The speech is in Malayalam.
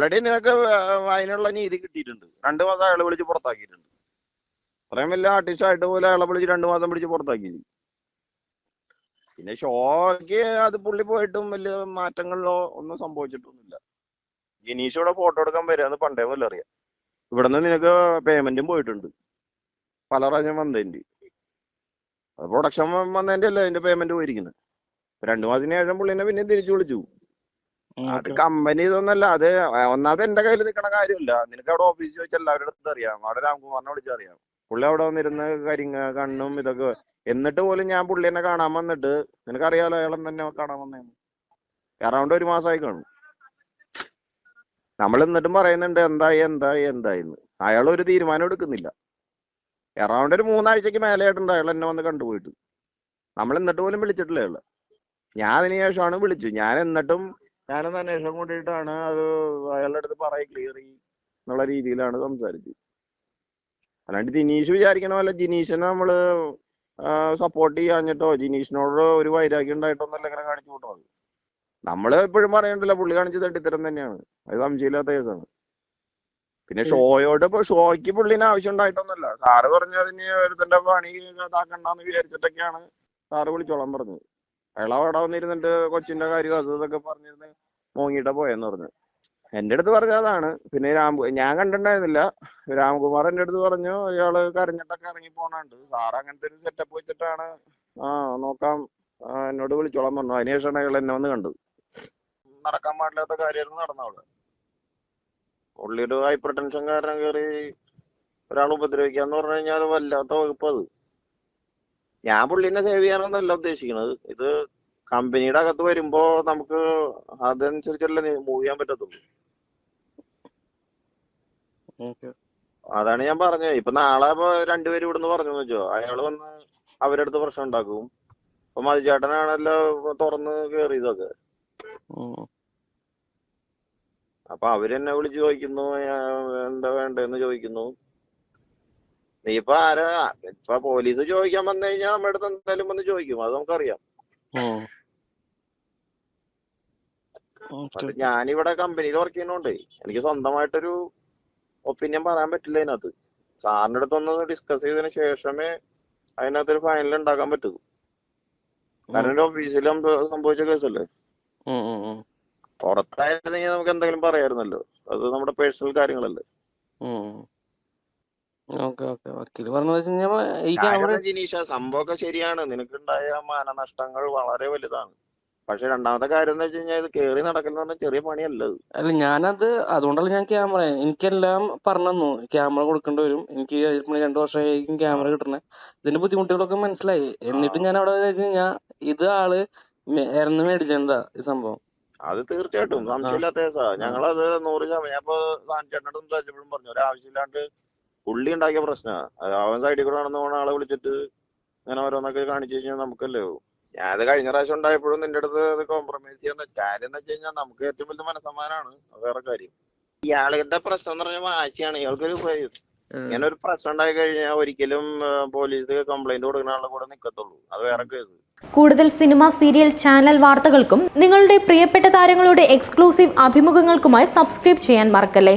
ഓൾറെഡി നിനക്ക് അതിനുള്ള നീതി കിട്ടിയിട്ടുണ്ട്. രണ്ട് മാസം അയാളെ വിളിച്ച് പുറത്താക്കിയിട്ടുണ്ട്. അത്രയും വലിയ ആർട്ടിസ്റ്റ് ആയിട്ട് പോലും അയാളെ വിളിച്ച് രണ്ട് മാസം പിടിച്ച് പുറത്താക്കി പിന്നെ ഷോക്ക് അത് പുള്ളി പോയിട്ടും വലിയ മാറ്റങ്ങളിലോ ഒന്നും സംഭവിച്ചിട്ടൊന്നുമില്ല. ജിനീഷ് ഇവിടെ ഫോട്ടോ എടുക്കാൻ വരികയെന്ന് പണ്ടേ പോലെ അറിയാം. ഇവിടുന്ന് നിനക്ക് പേയ്മെന്റും പോയിട്ടുണ്ട്. പല പ്രാവശ്യം വന്നതിന്റെ പ്രൊഡക്ഷൻ വന്നതിന്റെ അല്ലേ അതിന്റെ പേയ്മെന്റ് പോയിരിക്കുന്നത്. രണ്ടു മാസത്തിന് ശേഷം പുള്ളിനെ പിന്നെ തിരിച്ചു വിളിച്ചു. അത് കമ്പനി ഇതൊന്നല്ല അത് ഒന്നാമത് എന്റെ കയ്യിൽ നിൽക്കണ കാര്യമല്ല. നിനക്ക് അവിടെ ഓഫീസിൽ ചോദിച്ചാൽ എല്ലാവരുടെ അടുത്ത് അറിയാം. അവിടെ രാംകുമാറിനെ വിളിച്ചറിയാം പുള്ളി അവിടെ വന്നിരുന്ന കരിങ്ങ കണ്ണും ഇതൊക്കെ എന്നിട്ട് പോലും ഞാൻ പുള്ളിനെ കാണാൻ വന്നിട്ട് നിനക്കറിയാലോ അയാളെ തന്നെ കാണാൻ വന്നേന്ന് അറൗണ്ട് ഒരു മാസമായി കാണും. നമ്മൾ എന്നിട്ടും പറയുന്നുണ്ട് എന്തായി എന്തായി എന്തായിന്ന് അയാൾ ഒരു തീരുമാനം എടുക്കുന്നില്ല. എറൗണ്ട് ഒരു മൂന്നാഴ്ചക്ക് മേലെയായിട്ടുണ്ട്. അയാൾ എന്നെ വന്ന് കണ്ടുപോയിട്ട്. നമ്മൾ എന്നിട്ട് പോലും വിളിച്ചിട്ടില്ല അയാളെ. ഞാൻ അതിനുശേഷമാണ് വിളിച്ചു ഞാൻ എന്നിട്ടും ഞാനൊന്ന് അന്വേഷണം കൊണ്ടിട്ടാണ് അത് അയാളുടെ അടുത്ത് പറയ ക്ലിയർ എന്നുള്ള രീതിയിലാണ് സംസാരിച്ചത്. അല്ലാണ്ട് ജിനീഷ് വിചാരിക്കണ പോലെ ജിനീഷിനെ നമ്മൾ സപ്പോർട്ട് ചെയ്യാഞ്ഞിട്ടോ ജിനീഷിനോട് ഒരു വൈരാഗ്യം ഉണ്ടായിട്ടൊന്നല്ല ഇങ്ങനെ കാണിച്ചു കൂട്ടോ. അത് നമ്മൾ എപ്പോഴും പറയണ്ടല്ലോ പുള്ളി കാണിച്ച് തട്ടിത്തരം തന്നെയാണ്. അത് സംശയമില്ലാത്ത കേസാണ്. പിന്നെ ഷോയോട് ഇപ്പൊ ഷോയ്ക്ക് പുള്ളിന് ആവശ്യം ഉണ്ടായിട്ടൊന്നുമല്ല. സാറ് പറഞ്ഞു അതിന് ഒരുത്തന്റെ പണി ഇതാക്കണ്ടെന്ന് വിചാരിച്ചിട്ടൊക്കെയാണ് സാറ് വിളിച്ചോളാൻ പറഞ്ഞത്. അയാൾ അവിടെ വന്നിരുന്നിട്ട് കൊച്ചിന്റെ കാര്യം അത് ഇതൊക്കെ പറഞ്ഞിരുന്ന് മോങ്ങിയിട്ട പോയെന്ന് പറഞ്ഞു. എന്റെ അടുത്ത് പറഞ്ഞതാണ് പിന്നെ രാം ഞാൻ കണ്ടിട്ടുണ്ടായിരുന്നില്ല. രാംകുമാർ എന്റെ അടുത്ത് പറഞ്ഞു ഇയാൾ കരഞ്ഞിട്ടൊക്കെ ഇറങ്ങി പോണുണ്ട്. സാർ അങ്ങനത്തെ ഒരു സെറ്റപ്പ് വെച്ചിട്ടാണ് ആ നോക്കാം. എന്നോട് വിളിച്ചോളാൻ പറഞ്ഞു. അതിനുശേഷമാണ് അയാൾ എന്നെ വന്ന് കണ്ടത്. നടക്കാൻ പാടില്ലാത്ത കാര്യമായിരുന്നു നടന്ന അവിടെ. പുള്ളി ഹൈപ്പർ ടെൻഷൻ കാരണം കയറി ഒരാൾ ഉപദ്രവിക്കാന്ന് പറഞ്ഞു കഴിഞ്ഞാൽ വല്ലാത്ത വകുപ്പ് അത്. ഞാൻ പുള്ളിനെ സേവ് ചെയ്യാനൊന്നല്ല ഉദ്ദേശിക്കുന്നത്. ഇത് കമ്പനിയുടെ അകത്ത് വരുമ്പോ നമുക്ക് അതനുസരിച്ചല്ലേ മൂവ് ചെയ്യാൻ പറ്റത്തുള്ളൂ. അതാണ് ഞാൻ പറഞ്ഞത്. ഇപ്പൊ നാളെ ഇപ്പൊ രണ്ടുപേരും ഇവിടുന്ന് പറഞ്ഞു വെച്ചോ. അയാൾ വന്ന് അവരുടെ അടുത്ത് പ്രശ്നം ഉണ്ടാക്കും. ഇപ്പൊ മതിചേട്ടനാണല്ലോ തുറന്ന് കേറിയതൊക്കെ. അപ്പൊ അവരെന്നെ വിളിച്ചു ചോദിക്കുന്നു എന്താ വേണ്ടെന്ന് ചോദിക്കുന്നു. നീ ഇപ്പൊ ആരാ? ഇപ്പൊ പോലീസ് ചോദിക്കാൻ വന്നു കഴിഞ്ഞാൽ നമ്മുടെ അടുത്ത് എന്തായാലും വന്ന് ചോദിക്കും. അത് നമുക്കറിയാം. ഞാനിവിടെ കമ്പനിയിൽ വർക്ക് ചെയ്യുന്നോണ്ട് എനിക്ക് സ്വന്തമായിട്ടൊരു ഒപ്പീനിയൻ പറയാൻ പറ്റില്ല അതിനകത്ത്. സാറിന്റെ അടുത്ത് ഒന്ന് ഡിസ്കസ് ചെയ്തതിന് ശേഷമേ അതിനകത്ത് ഒരു ഫൈനൽ ഉണ്ടാക്കാൻ പറ്റൂ. കാരണം ഒരു ഓഫീസിൽ സംഭവിച്ച കേസല്ലേ പുറത്തായിരുന്നെങ്കിൽ നമുക്ക് എന്തെങ്കിലും പറയായിരുന്നല്ലോ. അത് നമ്മുടെ പേഴ്സണൽ കാര്യങ്ങളല്ലേ. Okay okay. വക്കീൽ പറഞ്ഞത് വെച്ച് കഴിഞ്ഞാ ഈ അവിടെ എന്താ ജിനീഷ സംഭവമൊക്കെ ശരിയാണ്. നിനക്കുണ്ടായ മാനനഷ്ടങ്ങൾ വളരെ വലുതാണ്. പക്ഷെ രണ്ടാമത്തെ കാര്യം എന്ന് വെച്ച് കഴിഞ്ഞാൽ ഇത് കേറി നടക്കുന്ന പറഞ്ഞാൽ ചെറിയ പണിയല്ല ഇത്. അല്ല ഞാനത് അതുകൊണ്ടല്ല ഞാൻ ക്യാമറ എനിക്കെല്ലാം പറഞ്ഞു ക്യാമറ കൊടുക്കേണ്ടി വരും. എനിക്ക് ഇതിപ്പോ രണ്ടു വർഷമായിരിക്കും ക്യാമറ കിട്ടണേ. ഇതിന്റെ ബുദ്ധിമുട്ടുകളൊക്കെ മനസ്സിലായി. എന്നിട്ട് ഞാൻ അവിടെ വെച്ച് കഴിഞ്ഞാ ഇത് ആൾ ഇറന്ന് മേടിച്ചതാ ഈ സംഭവം. അത് തീർച്ചയായിട്ടും. സംശയമില്ലാത്ത കേസാ. ഞങ്ങളത് നൂറ് ശതമാനം ഞാൻ ഇപ്പൊ ചേട്ടനോട് സംസാരിച്ചപ്പോഴും പറഞ്ഞു. ഒരു ആവശ്യമില്ലാണ്ട് പുള്ളി ഉണ്ടാക്കിയ പ്രശ്നമാണ് അവൻ സൈഡിൽ കൂടെ നടന്നു പോണ ആളെ വിളിച്ചിട്ട് ഇങ്ങനെ ഓരോന്നൊക്കെ കാണിച്ചു കഴിഞ്ഞാൽ നമുക്കല്ലേ ഞാൻ അത് കഴിഞ്ഞ പ്രാവശ്യം ഉണ്ടായപ്പോഴും നിന്റെ അടുത്ത് അത് കോംപ്രമൈസ് ചെയ്യാൻ കാര്യം എന്ന് വെച്ച് കഴിഞ്ഞാൽ നമുക്ക് ഏറ്റവും വലിയ മനസ്സമാനാണ്. അത് വേറെ കാര്യം. ഇയാളുടെ പ്രശ്നം എന്ന് പറഞ്ഞാൽ വാശിയാണ്. ഇയാൾക്കൊരു ഇങ്ങനെ ഒരു പ്രശ്നം ഉണ്ടായി കഴിഞ്ഞാൽ ഒരിക്കലും പോലീസ് കംപ്ലൈന്റ് കൊടുക്കുന്ന ആളുടെ കൂടെ നിക്കത്തുള്ളൂ. അത് വേറെ കേസ്. കൂടുതൽ സിനിമ സീരിയൽ ചാനൽ വാർത്തകൾക്കും നിങ്ങളുടെ പ്രിയപ്പെട്ട താരങ്ങളുടെ എക്സ്ക്ലൂസീവ് അഭിമുഖങ്ങൾക്കുമായി സബ്സ്ക്രൈബ് ചെയ്യാൻ മറക്കല്ലേ?